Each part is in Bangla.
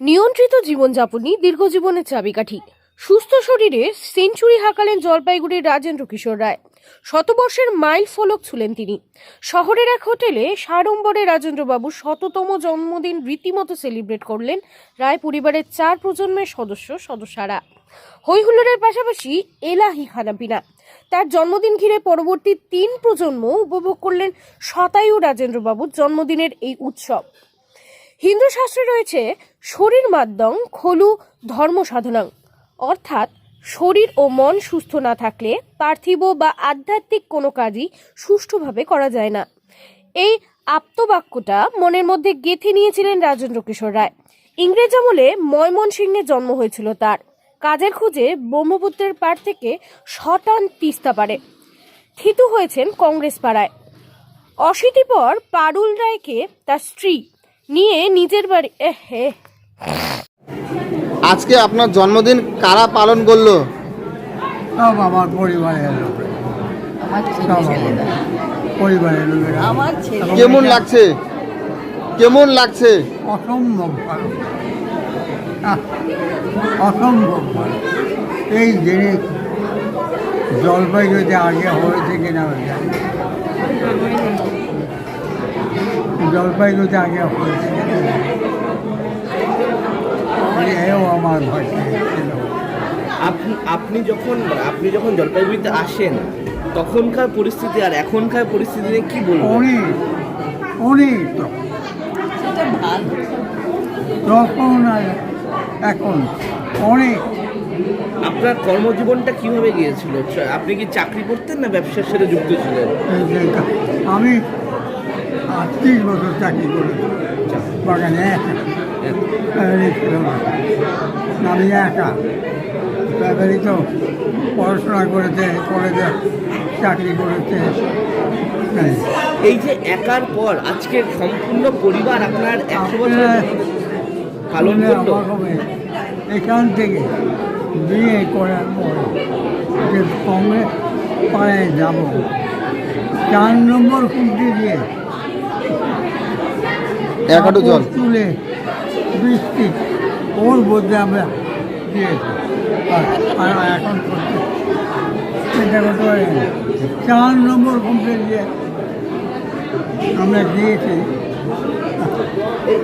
নিয়ন্ত্রিত জীবনযাপনই দীর্ঘজীবনের চাবিকাঠি। সুস্থ শরীরে সেঞ্চুরি হাঁকালেন জলপাইগুড়ির রাজেন্দ্র কিশোর রায়। শতবর্ষের মাইল ফলক ছুলেন তিনি। শহরের এক হোটেলে সাড়ম্বরে রাজেন্দ্রবাবুর শততম জন্মদিন রীতিমতো সেলিব্রেট করলেন রায় পরিবারের চার প্রজন্মের সদস্য, সদস্যরা। হৈহুল্লোড়ের পাশাপাশি এলাহি খানাপিনা। তার জন্মদিন ঘিরে পরবর্তী তিন প্রজন্ম উপভোগ করলেন শতায়ু রাজেন্দ্রবাবুর জন্মদিনের এই উৎসব। হিন্দু শাস্ত্রে রয়েছে, শরীর মাদ্যং খলু ধর্ম সাধনাং অর্থাৎ, শরীর ও মন সুস্থ না থাকলে পার্থিব বা আধ্যাত্মিক কোনো কাজই সুষ্ঠুভাবে করা যায় না। এই আপ্তবাক্যটা মনের মধ্যে গেঁথে নিয়েছিলেন রাজেন্দ্র কিশোর রায়। ইংরেজ আমলে ময়মনসিংহে জন্ম হয়েছিল তার। কাজের খুঁজে ব্রহ্মপুত্রের পাড় থেকে শটান তিস্তা পারে। থিতু হয়েছেন কংগ্রেস পাড়ায়। অশীতি পর পারুল রায়কে তার স্ত্রী নিয়ে নিজের বাড়ি হে আজকে আপনার জন্মদিন কারা পালন করল? সব আমার পরিবারের লোক। সব আমার পরিবারের লোকেরা। আমার কেমন লাগছে? কেমন লাগছে? অসম্ভব ভালো। আহ, অসম্ভব ভালো। এই জিনিস জলপাইগুড়িতে আগে হয়েছে কিনা আমি জানি না। জলপাইগুড়িতে আগে হয়েছে। এও আমার ছিল আপনি আপনি যখন আপনি যখন জলপাইগুড়িতে আসেন তখনকার পরিস্থিতি আর এখনকার পরিস্থিতি নিয়ে কি বলব অনেক অনেক তখন। তখন আর এখন অনেক আপনার কর্মজীবনটা কীভাবে গিয়েছিল? চ- আপনি কি চাকরি করতেন না ব্যবসার সাথে যুক্ত ছিলেন? আমি আটত্রিশ বছর চাকরি করেছি। বাগানে একা। আমি একা। ফ্যামিলি তো পড়াশোনা করেছে কলেজে চাকরি করেছে। তাই। এই যে একার পর আজকে সম্পূর্ণ পরিবার আপনার একশো বছর পালন করল? এখান থেকে বিয়ে করার পর যে কংগ্রেস পাড়ায় যাব চার নম্বর খুঁটি দিয়ে এক হাঁটু জল। তুলে বৃষ্টি ওর মধ্যে আমরা দিয়েছি আর- আর এখন চিন্তা করতে পারি চার নম্বর খুঁটে দিয়ে আমরা গিয়েছি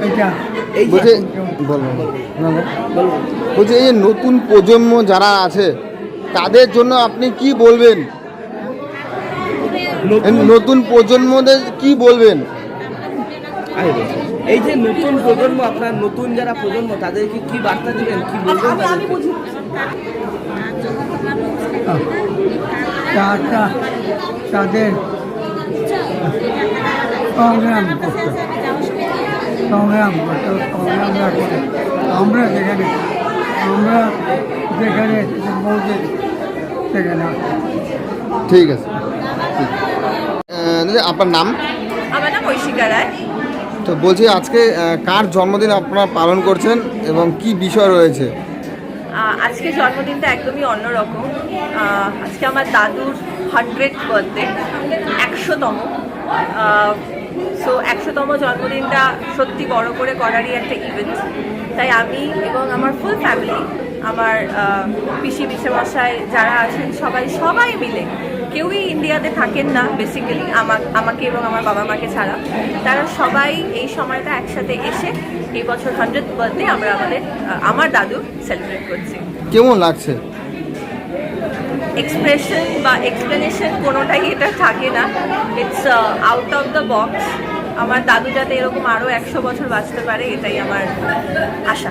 এটা এই যে বলছে এই নতুন প্রজন্ম যারা আছে তাদের জন্য আপনি কি বলবেন? নতুন প্রজন্মদের কি বলবেন? এই যে নতুন প্রজন্ম আপনার নতুন যারা প্রজন্ম তাদেরকে কি বার্তা দিবেন? কি বলবেন? তাটা তাদের সংগ্রাম করতে। সংগ্রাম করতে সংগ্রাম না করে। আমরা যেখানে আমরা যেখানে পৌঁছে সেখানে ঠিক আছে। আপনার নাম? আমার নাম ঐশিকা রায়। তো বলছি, আজকে কার জন্মদিন আপনারা পালন করছেন এবং কি বিষয় রয়েছে? আজকে জন্মদিনটা একদমই অন্যরকম। আজকে আমার দাদুর হান্ড্রেড বার্থডে একশোতম। সো একশোতম জন্মদিনটা সত্যি বড় করে করারই একটা ইভেন্ট তাই আমি এবং আমার ফুল ফ্যামিলি আমার পিসি, পিসেমশাই যারা আছেন সবাই সবাই মিলে কেউই ইন্ডিয়াতে থাকেন না বেসিক্যালি আমাকে এবং আমার বাবা মাকে ছাড়া। তারা সবাই এই সময়টা একসাথে এসে এই বছর হান্ড্রেড বার্থডে আমরা আমাদের আমার দাদু সেলিব্রেট করছি। কেমন লাগছে? এক্সপ্রেশন বা এক্সপ্লেনেশন কোনোটাই এটা থাকে না। It's out of the box আমার দাদু যাতে এরকম আরও একশো বছর বাঁচতে পারে এটাই আমার আশা।